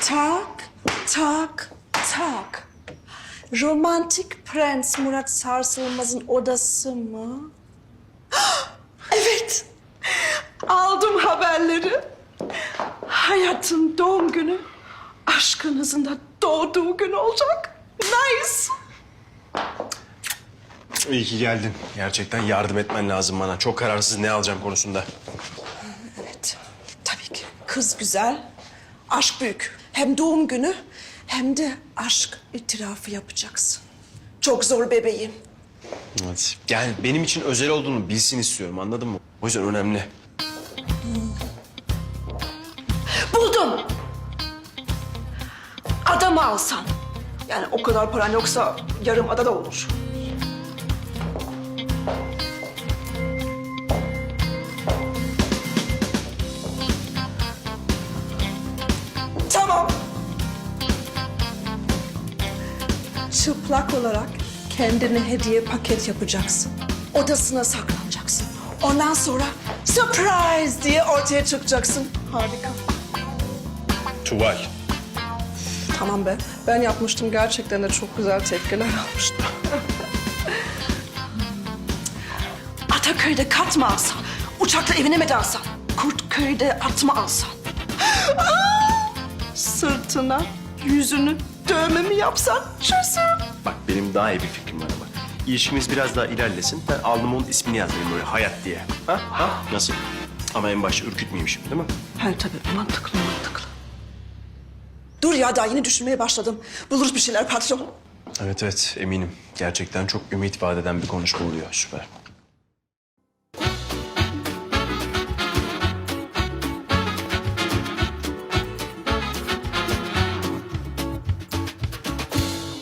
Tak, tak, tak. Romantik Prens Murat Sarsılmaz'ın odası mı? Evet. Aldım haberleri. Hayatın doğum günü aşkınızın da doğduğu gün olacak. Nice. İyi ki geldin. Gerçekten yardım etmen lazım bana. Çok kararsız ne alacağım konusunda. Evet. Tabii ki. Kız güzel, aşk büyük. Hem doğum günü hem de aşk itirafı yapacaksın. Çok zor bebeğim. Evet. Yani benim için özel olduğunu bilsin istiyorum anladın mı? O yüzden önemli. Buldum. Adamı alsan. Yani o kadar paran yoksa yarım ada da olur. Çıplak olarak kendine hediye paket yapacaksın. Odasına saklanacaksın. Ondan sonra surprise diye ortaya çıkacaksın. Harika. Tuval. Tamam be. Ben yapmıştım. Gerçekten de çok güzel tepkiler almıştım. Ataköy'de kat mı alsan? Uçakla evine mi dalsan? Kurtköy'de at mı alsan? Sırtına, yüzünü dövme mi yapsan? Çözüm. Bak benim daha iyi bir fikrim var ama. İlişkimiz biraz daha ilerlesin. Ben alnıma onun ismini yazayım böyle hayat diye. Ha? Ha? Nasıl? Ama en başta ürkütmeyeyim şimdi değil mi? Ha tabii mantıklı mantıklı. Dur ya daha yeni düşünmeye başladım. Buluruz bir şeyler patron. Evet evet eminim. Gerçekten çok ümit vaat eden bir konuşma oluyor. Süper.